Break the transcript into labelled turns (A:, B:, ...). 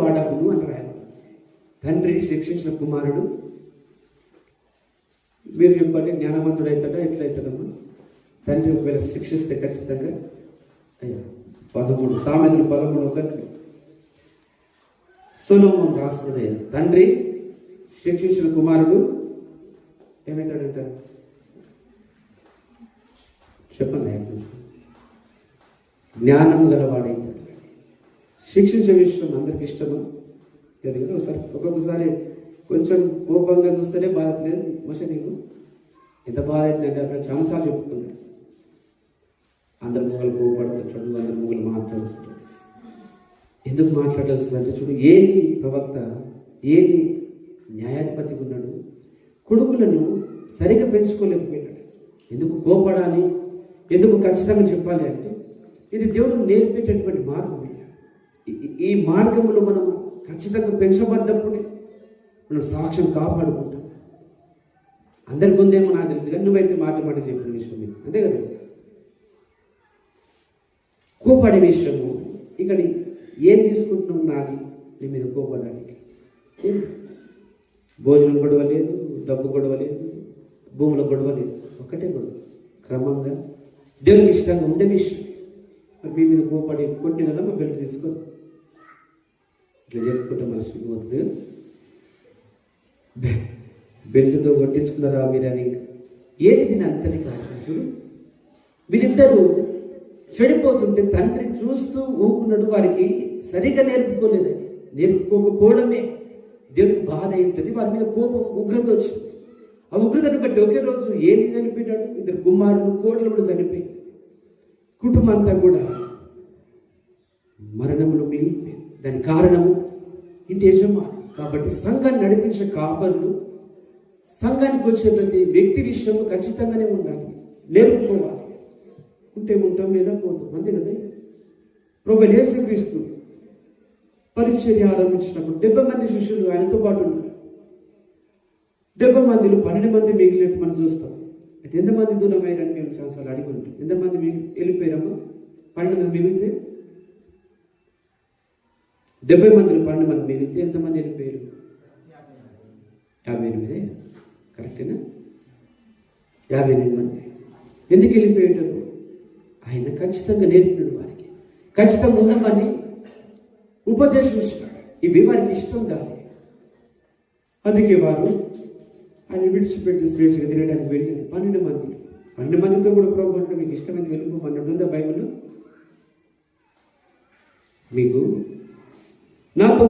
A: వాడకును అని రాయాలి తండ్రి శిక్షించిన కుమారుడు. మీరు చెప్పండి జ్ఞానవంతుడు అవుతాడా ఎట్లయితాడమ్మా తండ్రి ఒకవేళ శిక్షిస్తే ఖచ్చితంగా అయ్యా. పదమూడు సామెతలు పదమూడు ఒకటి. సులభం రాస్తున్నాయి తండ్రి శిక్షించిన కుమారుడు ఏమవుతాడంట చెప్పండి జ్ఞానం గలవాడైతాడు శిక్షించే విషయం అందరికి ఇష్టము. లేదు కదా ఒకసారి ఒక్కొక్కసారి కొంచెం కోపంగా చూస్తేనే బాధ లేదు మోస నీకు ఎంత బాధ అవుతుందంటే అక్కడ చాలాసార్లు చెప్పుకున్నాడు. అందరు మొగలు కోపడుతుంటాడు అందరు మొగలు మాట్లాడుతుంటాడు. ఎందుకు మాట్లాడాల్సి అంటే చూడు ఏది ప్రవక్త ఏది న్యాయాధిపతి ఉన్నాడు. కొడుకులను సరిగా పెంచుకోలేకపోయినాడు. ఎందుకు కోపడాలి? ఎందుకు ఖచ్చితంగా చెప్పాలి అంటే ఇది దేవుడు నేర్పేటటువంటి మార్గం ఈ- మార్గంలో మనం ఖచ్చితంగా పెంచబడ్డప్పుడే మనం సాక్ష్యం కాపాడుకుంటాం. అందరి ముందేమో నాకు తెలియదు కానీ నువ్వైతే మాట మాట చెప్పిన విషయం అంతే కదా? కోపడే విషయము ఇక్కడ ఏం తీసుకుంటున్నావు నాది? నీ మీద కోపడానికి భోజనం గొడవ లేదు డబ్బు గొడవ లేదు భూముల గొడవ లేదు ఒకటే గొడవ. క్రమంగా దేవునికి ఇష్టంగా ఉండే విషయం. మీ మీద కోపడి కొట్టిన కదా మా బెల్ట్ తీసుకోండి ఇట్లా చెప్పుకుంటే మనసు పోతుంది బెల్ట్తో కొట్టించుకున్నారా మీరని ఏది దీని అంతటి కారణం చూడు. వీళ్ళిద్దరూ చెడిపోతుంటే తండ్రి చూస్తూ ఊకున్నాడు వారికి సరిగా నేర్పుకోలేదని నేర్పుకోకపోవడమే దేవుడికి బాధ అయి ఉంటుంది వారి మీద కోపం ఉగ్రత వచ్చింది. ఆ ఉగ్రతను బట్టి ఒకే రోజు ఏది చనిపోయినాడు? ఇద్దరు కుమారులు కోడలు కూడా చనిపోయి కుటుంబం అంతా కూడా మరణములు మిగిలిపోయింది దాని కారణము ఇంటి యజమాని. కాబట్టి సంఘాన్ని నడిపించే కాపర్లు సంఘానికి వచ్చే ప్రతి వ్యక్తి విషయంలో ఖచ్చితంగానే ఉండాలి నేర్పుకోవాలి. ఉంటే ఉంటాం లేదా పోతాం. అంతే కదా? ప్రభు యేసుక్రీస్తు పరిచర్య ఆరంభించినప్పుడు డెబ్బై మంది శిష్యులు ఆయనతో పాటు ఉన్నారు. డెబ్బై మందిలో పన్నెండు మంది మిగిలినట్టు మనం చూస్తాం. అయితే ఎంతమంది దూరం అయ్యారని మేము చాలాసార్లు అడిగి ఉంటాం. ఎంతమంది మిగిలి వెళ్ళిపోయారమ్మా? పన్నెండు మంది మిగిలితే డెబ్బై మందిని పన్నెండు మంది మిగిలితే ఎంతమంది వెళ్ళిపోయారు? యాభై ఎనిమిదే. కరెక్టేనా? యాభై ఎనిమిది మంది. ఎందుకు వెళ్ళిపోయేటారు ఆయన ఖచ్చితంగా నేర్పినాడు వారికి. ఖచ్చితంగా ఉన్నామని ఉపదేశించినాడు ఇవి వారికి ఇష్టం కాదు అందుకే వారు ఆయన విడిచిపెట్టి స్వేచ్ఛగా తిరగడానికి వెళ్ళారు పన్నెండు మంది. పన్నెండు మందితో కూడా ప్రభు అంటే మీకు ఇష్టమైంది వెళ్ళిపోమన్నట్టు ఉందా బైబిల్ మీకు not the